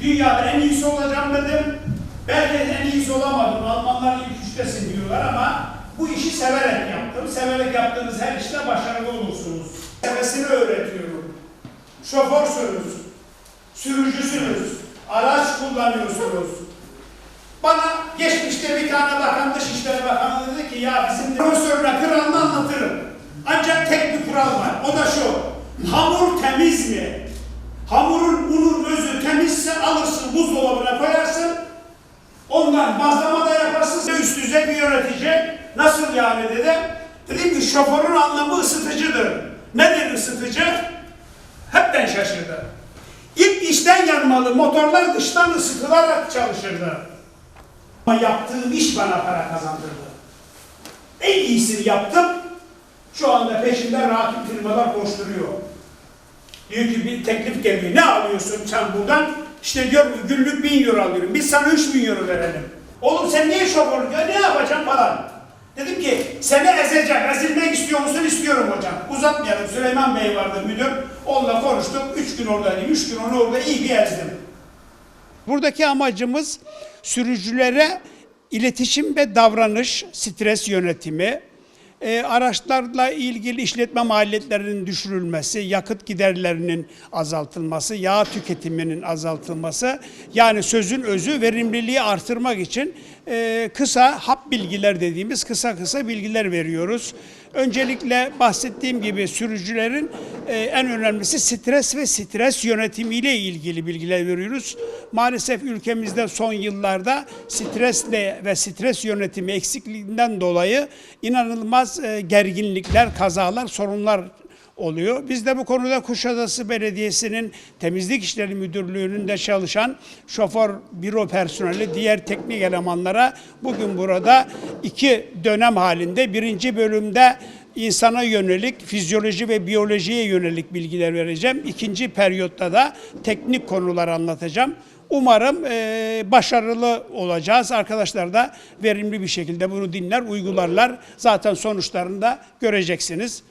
dünyada en iyisi olacağım dedim. Belki en iyisi olamadım. Almanlar ilk üçtesin diyorlar ama bu işi severek yaptım. Severek yaptığınız her işte başarılı olursunuz. Sevesini öğretiyorum. Şoförsünüz, sürücüsünüz, araç kullanıyorsunuz. Bana geçmişte bir tane bakan Dışişleri Bakanı dedi ki ya bizim profesörüne kralını anlatırım. Ancak tek bir kural var. O da şu. Hamur temiz mi? Hamurun unun temizse alırsın buzdolabına koyarsın. Ondan bazlama da yaparsın. Üst düzey bir yönetici. Nasıl yani dedi. Dedim ki şoförün anlamı ısıtıcıdır. Nedir ısıtıcı? Hepten şaşırdı. İlk içten yanmalı motorlar dıştan ısıtılarak çalışırdı. Ama yaptığım iş bana para kazandırdı. En iyisini yaptım. Şu anda peşinden rakip firmalar koşturuyor. Diyor ki bir teklif geliyor. Ne alıyorsun sen buradan? İşte diyor günlük bin euro alıyorum. Biz sana üç bin euro verelim. Oğlum sen niye şoförlük ya? Ne yapacaksın falan. Dedim ki seni ezeceğim. Ezilmek istiyor musun? İstiyorum hocam. Uzatmayalım. Süleyman Bey vardı müdür. Onunla konuştuk. Üç gün oradaydım. Üç gün onu orada iyi bir ezdim. Buradaki amacımız sürücülere iletişim ve davranış, stres yönetimi, e, araçlarla ilgili işletme maliyetlerinin düşürülmesi, yakıt giderlerinin azaltılması, yağ tüketiminin azaltılması, yani sözün özü verimliliği artırmak için e, kısa hap bilgiler dediğimiz kısa kısa bilgiler veriyoruz. Öncelikle bahsettiğim gibi sürücülerin e, en önemlisi stres ve stres yönetimiyle ilgili bilgiler veriyoruz. Maalesef ülkemizde son yıllarda stresle ve stres yönetimi eksikliğinden dolayı inanılmaz e, gerginlikler, kazalar, sorunlar oluyor. Biz de bu konuda Kuşadası Belediyesi'nin Temizlik İşleri Müdürlüğü'nün de çalışan şoför büro personeli, diğer teknik elemanlara bugün burada iki dönem halinde birinci bölümde insana yönelik, fizyoloji ve biyolojiye yönelik bilgiler vereceğim. İkinci periyotta da teknik konular anlatacağım. Umarım eee, başarılı olacağız. Arkadaşlar da verimli bir şekilde bunu dinler, uygularlar. Zaten sonuçlarını da göreceksiniz.